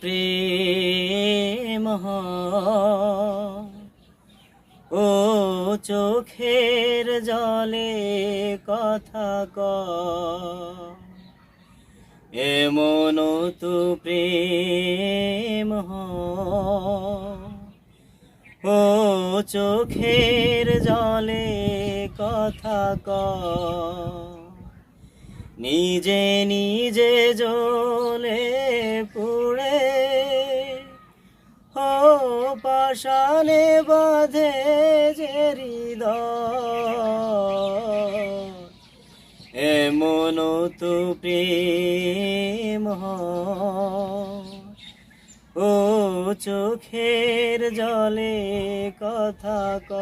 প্রেম হয়। ও চোখের জলে কথা ক এমন তু প্রেম। ও চোখের জলে কথা ক নিজে নিজে জ্বলে পুড়ে ও পাশানে বাঁধে যে হৃদয়। এমন তু প্রেম ও চোখের জলে কথা ক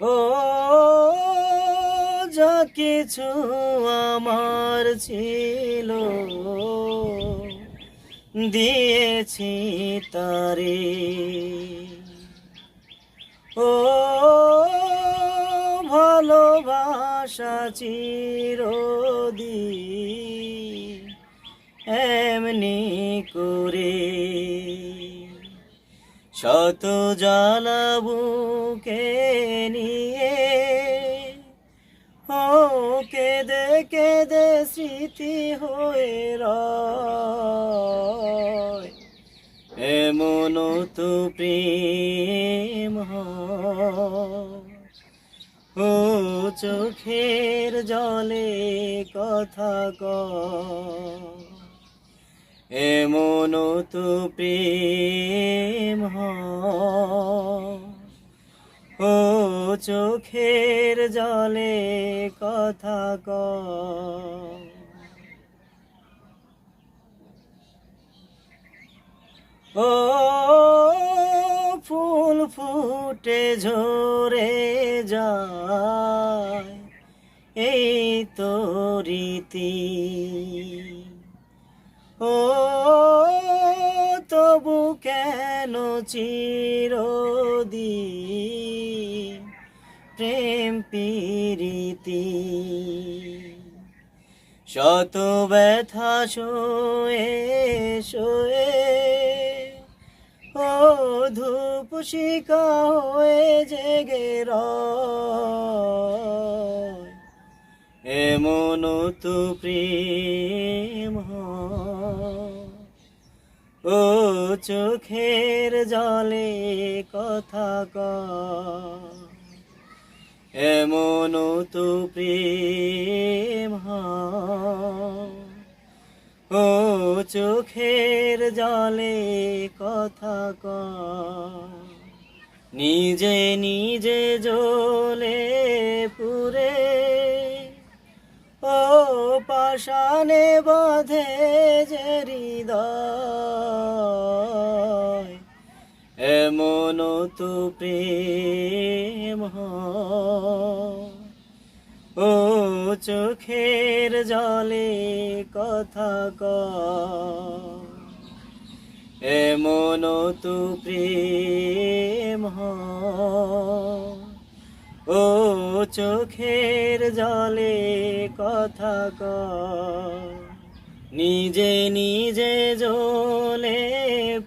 ও যা কিছু আমার ছিল দিয়েছি তারে। ও ভালোবাসা চিরদি এমনি করে শত জ্বালাবুকে নিয়ে? ও কেদে কেদে স্মৃতি হয়ে এমন তো প্রেম ও চোখের জলে কথা ক এমন তো প্রেম। ও চোখের জলে কথা ক ও ফুল ফুটে ঝরে যায়, এই তো রীতি কেন চিরদি প্রেম প্রীতি শত ব্যথা শোয়ে শোয়ে, ও ধূপ শিকা হয়ে জেগে। এমন তো প্রেম হয়। ও চোখের জলে কথা ক। এমন তো প্রেম ও চোখের জলে কথা ক। নিজে নিজে জ্বলে পুরে ও পাশানে বাঁধে যে হৃদয়। এমন তো প্রেম ও চোখের জলে কথা ক। এমন তো প্রেম ও চোখের জলে কথা ক। নিজে নিজে জ্বলে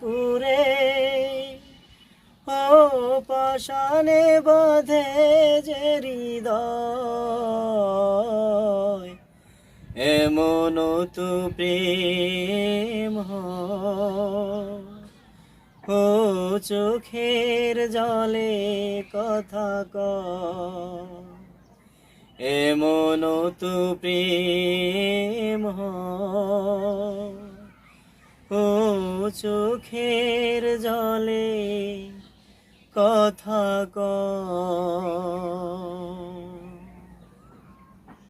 পুরে পাশানে বাঁধে যে হৃদয় এমন তো প্রেম। ও চোখের জলে কথা ক এমন তো প্রেম। ও চোখের জলে কথা ক